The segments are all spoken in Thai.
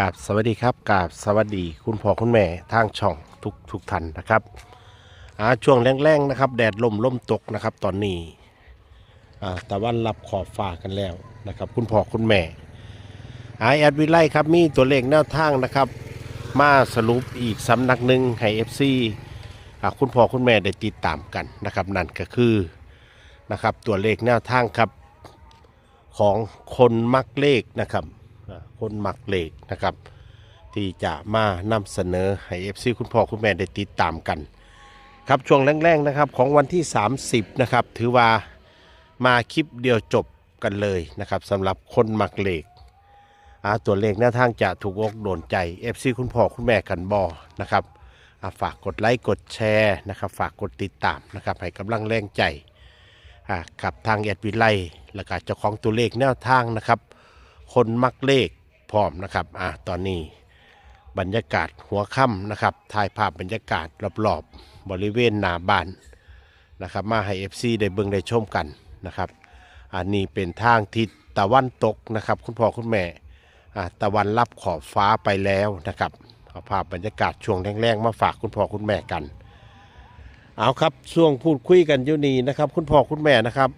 กราบสวัสดีครับกราบสวัสดีคุณพ่อคุณแม่ทางช่องทุกทุกท่านนะครับอาช่วงแรงๆนะครับ แดดลมลมตกนะครับ ตอนนี้อ่าตะวันรับขอบฟ้ากันแล้วนะครับ คุณพ่อคุณแม่อาแอดวิไลครับมีตัวเลขแนวทางนะครับ มาสรุปอีกสำนักหนึ่งให้เอฟซีคุณพ่อคุณแม่ได้ติดตามกันนะครับ นั่นก็คือนะครับตัวเลขแนวทางครับของคนมักเลขนะครับ คนหมักเหลขนะครับ ที่จะมานำเสนอให้เอฟซีคุณพ่อคุณแม่ได้ติดตามกัน ครับช่วงแรกๆนะครับของวันที่ 30นะครับถือว่ามาคลิปเดียวจบกันเลยนะครับสำหรับคนหมักเหลขอ่าตัวเลขแนวทางจะถูกอกโดนใจ FC คุณพ่อคุณแม่กันบอนะครับาฝากกดไลค์กดแชร์นะครับ ฝากกดติดตามนะครับให้กำลังแรงใจกับทางแอดวิไลแล้วก็เจ้าของตัวเลขแนวทางนะครับ คนมักเลขพร้อมนะครับอ่าตอนนี้บรรยากาศหัวค่ำนะครับถ่ายภาพบรรยากาศรอบๆบริเวณหน้าบ้านนะครับ มาให้ FC ได้เบิ่งได้ชมกันนะครับ อันนี้เป็นทางทิศตะวันตกนะครับ คุณพ่อคุณแม่อ่าตะวันรับขอบฟ้าไปแล้วนะครับเอาภาพบรรยากาศช่วงแรงๆมาฝากคุณพ่อคุณแม่กัน เอาครับช่วงพูดคุยกันอยู่นี่นะครับ คุณพ่อคุณแม่นะครับ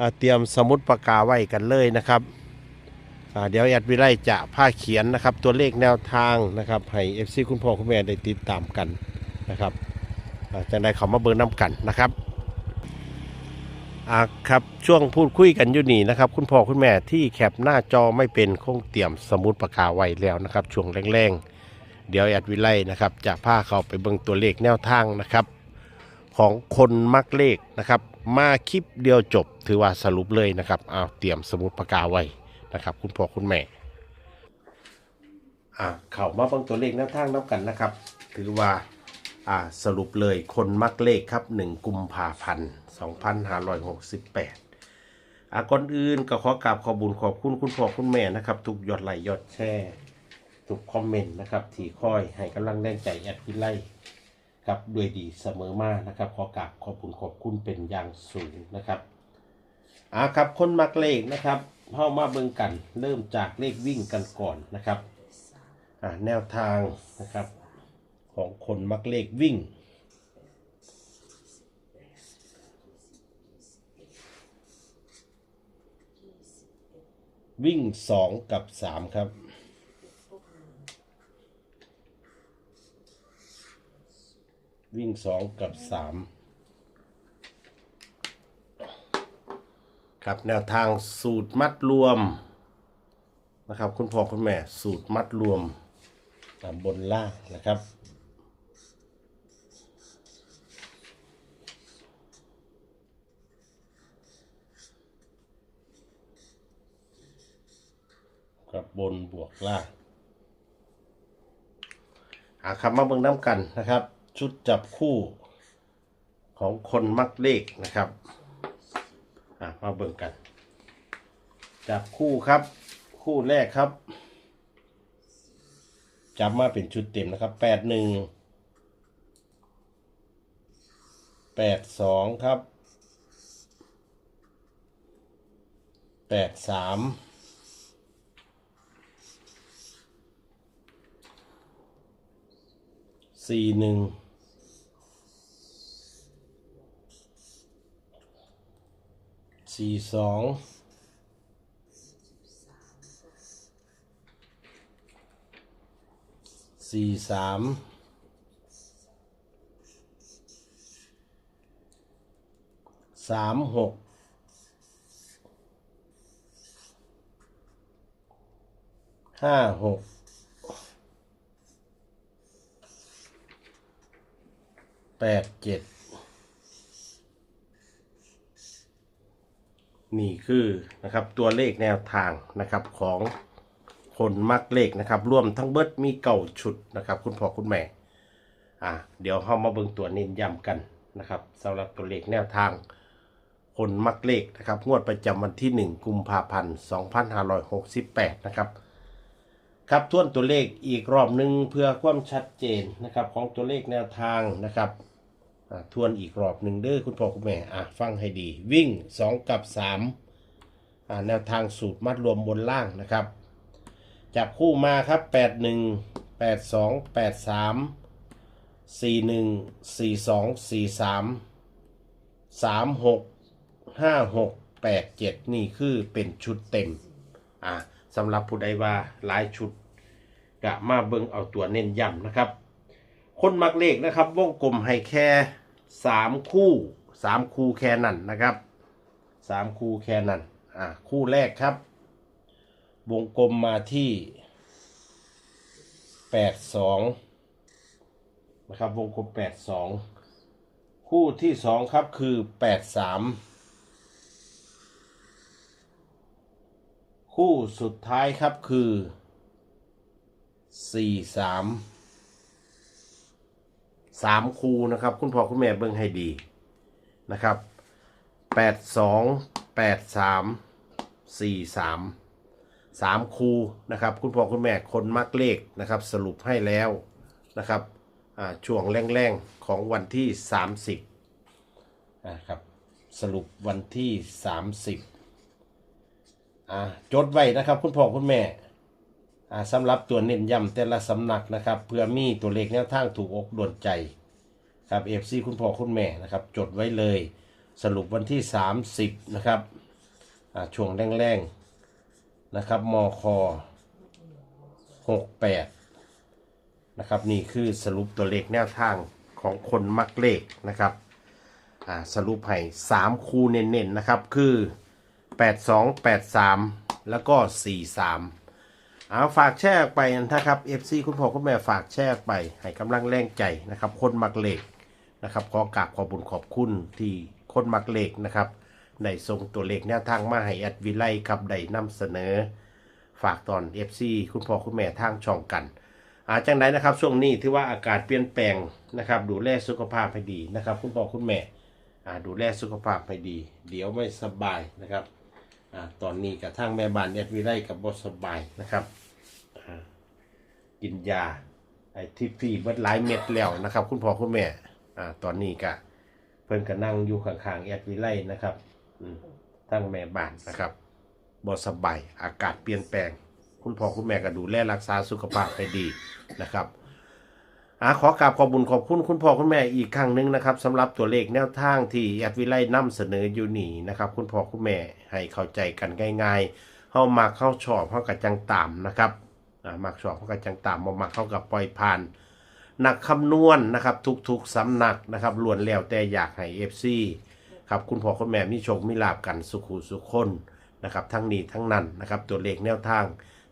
อ่าเตรียมสมุดปากกาไว้กันเลยนะครับ เดี๋ยวแอดวิไลจะผ้าเขียนนะครับ ตัวเลขแนวทางนะครับให้เอฟซีคุณพ่อคุณแม่ได้ติดตามกันนะครับอ่าจะได้เขามาเบิร์น้ำกันนะครับอ่าครับช่วงพูดคุยกันอยู่นี่นะครับ คุณพ่อคุณแม่ที่แคปหน้าจอไม่เป็นคงเตรียมสมุดปากกาไว้แล้วนะครับ ช่วงแรงๆ เดี๋ยวแอดวิไลนะครับจะพาเขาไปเบิ่งตัวเลขแนวทางนะครับของคนมักเลขนะครับ มาคลิปเดียวจบถือว่าสรุปเลยนะครับเอาเตรียมสมุดปากกาไว้ นะครับ คุณพ่อคุณแม่อ่าเข้ามาเบิ่งตัวเลขแนวทางนับกันนะครับ ถือว่าอ่าสรุปเลยคนมักเลขครับ 1 กุมภาพันธ์2568อ่าก่อนอื่นก็ขอกราบขอบุญขอบคุณคุณพ่อคุณแม่นะครับ ทุกยอดไลค์ยอดแชร์ทุกคอมเมนต์นะครับที่คอยให้กำลังแรงใจแอดพิไลครับด้วยดีเสมอมานะครับ ขอกราบขอบคุณขอบคุณเป็นอย่างสูงนะครับอ่าครับคนมักเลขนะครับ เข้ามาเบิ่งกัน เริ่มจากเลขวิ่งกันก่อนนะครับแนวทางนะครับของคนมักเลขวิ่ง วิ่ง 2 กับ 3 ครับ วิ่ง 2 กับ 3 ครับแนวทางสูตรมัดรวมนะครับ คุณพ่อคุณแม่สูตรมัดรวมตามบนล่างนะครับ กับบนบวกล่างหาคำมาเบิ่งน้ำกันนะครับ ชุดจับคู่ของคนมักเลขนะครับ อะมาเบิ่งกันจับคู่ครับ คู่แรกครับจับมาเป็นชุดเต็มนะครับแปดหนึ่งแปดสองครับแปดสามสี่หนึ่ง สี่สองสี่สามสามหกห้าหกแปดเจ็ด นี่คือนะครับตัวเลขแนวทางนะครับของคนมักเลขนะครับรวมทั้งเบิดมีเก่าชุดนะครับ คุณพ่อคุณแม่อ่าเดี๋ยวเข้ามาเบิ่งตัวเน้นย้ำกันนะครับสำหรับตัวเลขแนวทาง คนมักเลขนะครับงวดประจำวันที่ 1 กุมภาพันธ์ 2568 นะครับครับทวนตัวเลขอีกรอบหนึ่งเพื่อความชัดเจนนะครับของตัวเลขแนวทางนะครับ ทวนอีกรอบหนึ่งเด้อคุณพ่อคุณแม่อะฟังให้ดี วิ่ง 2 กับ3อ่าแนวทางสูตรมัดรวมบนล่างนะครับจับคู่มาครับแปดหนึ่งแปดสองแปดสามสี่หนึ่งสี่สองสี่สามสามหกห้าหกแปดเจ็ดนี่คือเป็นชุดเต็มอ่าสำหรับผู้ใดว่าหลายชุดกะมาเบิ่งเอาตัวเน้นย้ำนะครับ คนมักเลขนะครับ วงกลมให้แค่สามคู่สามคู่แค่นั้นนะครับสามคู่แค่นั้นอ่าคู่แรกครับ วงกลมมาที่แปดสองนะครับ วงกลมแปดสองคู่ที่สองครับคือแปดสามคู่สุดท้ายครับคือสี่สาม สามคูนะครับ คุณพ่อคุณแม่เบิ่งให้ดีนะครับแปดสองแปดสามสี่สามสามคูนะครับ คุณพ่อคุณแม่คนมักเลขนะครับ สรุปให้แล้วนะครับช่วงแรงๆของวันที่ 30นะครับสรุปวันที่ 30อ่าจดไว้นะครับ คุณพ่อคุณแม่ สำหรับตัวเน้นย้ำแต่ละสำนักนะครับ เพื่อมีตัวเลขแนวทางถูกอกโดนใจครับเอฟซีคุณพ่อคุณแม่นะครับ จดไว้เลยสรุปวันที่ 30 นะครับช่วงแรงๆนะครับมค68 นะครับ นี่คือสรุปตัวเลขแนวทางของคนมักเลขนะครับสรุปให้ 3 คูเน้นๆนะครับ คือ 82 83 แล้วก็ 43 เอาฝากแชร์ไปนะครับ FC คุณพ่อคุณแม่ฝากแชร์ไป ให้กำลังแรงใจนะครับ คนมักเหลขนะครับขอกราบขอบุญขอบคุณที่คนมักเหลขนะครับในส่งตัวเลขแนวทางมาให้แอดวิไลครับได้นำเสนอ ฝากตอน FC คุณพ่อคุณแม่ทางช่องกันอาจังไดนะครับช่วงนี้ที่ว่าอากาศเปลี่ยนแปลงนะครับ ดูแลสุขภาพให้ดีนะครับ คุณพ่อคุณแม่อาดูแลสุขภาพให้ดี เดี๋ยวไม่สบายนะครับ อ่าตอนนี้กับทางแม่บ้านแอดวิไลกับบสบายนะครับกินยาไอ้ที่พี่เบิดหลายเม็ดแล้วนะครับ คุณพ่อคุณแม่อ่าตอนนี้ก็เพิ่นก็นั่งอยู่ข้างๆแอดวิไลนะครับทั้งแม่บ้านนะครับบสบายอากาศเปลี่ยนแปลง คุณพ่อคุณแม่ก็ดูแลรักษาสุขภาพให้ดีนะครับ อาขอกราบขอบบุญขอบคุณคุณพ่อคุณแม่อีกครั้งหนึ่งนะครับสำหรับตัวเลขแนวทางที่แอดวิไลนำเสนออยู่นี่นะครับ คุณพ่อคุณแม่ให้เข้าใจกันง่ายๆเฮามาเข้าชอบเฮากับจังตามนะครับอ่ามักชอบเขาก็จังตามบ่มักเข้ากับปล่อยผ่านนักคำนวณนะครับทุกๆสำนักนะครับล้วนแล้วแต่อยากให้ FC ครับคุณพ่อคุณแม่มีโชคมีลาบกันสุขุสุขคนนะครับทั้งนี้ทั้งนั้นนะครับตัวเลขแนวทาง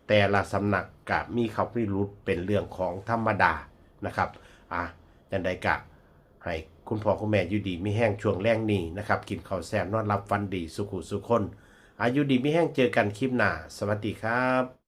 แต่ละสำนักกะมีเขาพิรุษเป็นเรื่องของธรรมดา นะครับอะจันใดกะให้คุณพ่อคุณแม่อยู่ดีไม่แห้งช่วงแรงนี้นะครับ กินข้าวแซ่บนอนรับฟันดีสุขุสุขคนอายุดีไม่แห้งเจอกันคลิปหน้า สวัสดีครับ